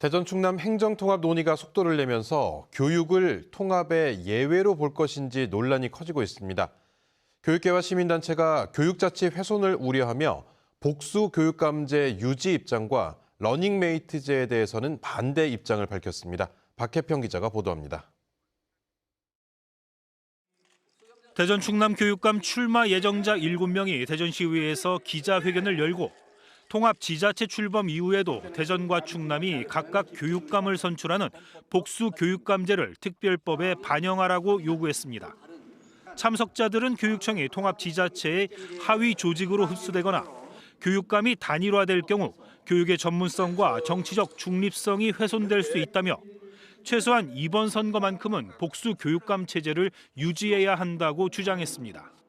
대전 충남 행정통합 논의가 속도를 내면서 교육을 통합의 예외로 볼 것인지 논란이 커지고 있습니다. 교육계와 시민단체가 교육자치 훼손을 우려하며 복수 교육감제 유지 입장과 러닝메이트제에 대해서는 반대 입장을 밝혔습니다. 박혜평 기자가 보도합니다. 대전 충남 교육감 출마 예정자 7명이 대전시의회에서 기자회견을 열고 통합 지자체 출범 이후에도 대전과 충남이 각각 교육감을 선출하는 복수 교육감제를 특별법에 반영하라고 요구했습니다. 참석자들은 교육청이 통합 지자체의 하위 조직으로 흡수되거나 교육감이 단일화될 경우 교육의 전문성과 정치적 중립성이 훼손될 수 있다며 최소한 이번 선거만큼은 복수 교육감 체제를 유지해야 한다고 주장했습니다.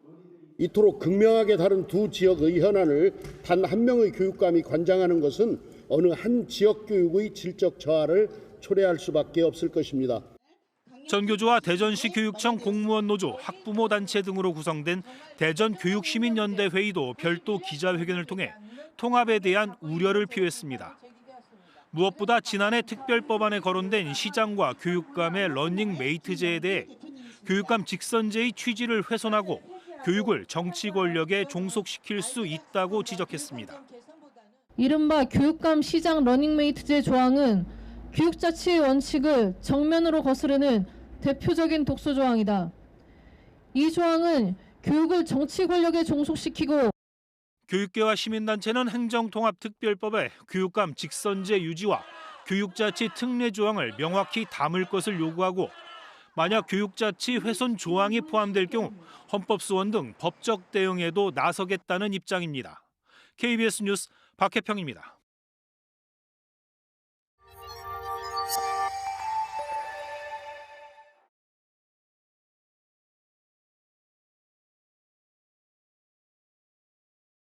이토록 극명하게 다른 두 지역의 현안을 단 한 명의 교육감이 관장하는 것은 어느 한 지역 교육의 질적 저하를 초래할 수밖에 없을 것입니다. 전교조와 대전시 교육청 공무원 노조, 학부모 단체 등으로 구성된 대전 교육시민연대 회의도 별도 기자회견을 통해 통합에 대한 우려를 표했습니다. 무엇보다 지난해 특별법안에 거론된 시장과 교육감의 러닝 메이트제에 대해 교육감 직선제의 취지를 훼손하고 교육을 정치 권력에 종속시킬 수 있다고 지적했습니다. 이른바 교육감 시장 러닝메이트제 조항은 교육자치의 원칙을 정면으로 거스르는 대표적인 독소 조항이다. 이 조항은 교육을 정치 권력에 종속시키고 교육계와 시민단체는 행정통합특별법에 교육감 직선제 유지와 교육자치 특례 조항을 명확히 담을 것을 요구하고 만약 교육자치 훼손 조항이 포함될 경우 헌법소원 등 법적 대응에도 나서겠다는 입장입니다. KBS 뉴스 박혜평입니다.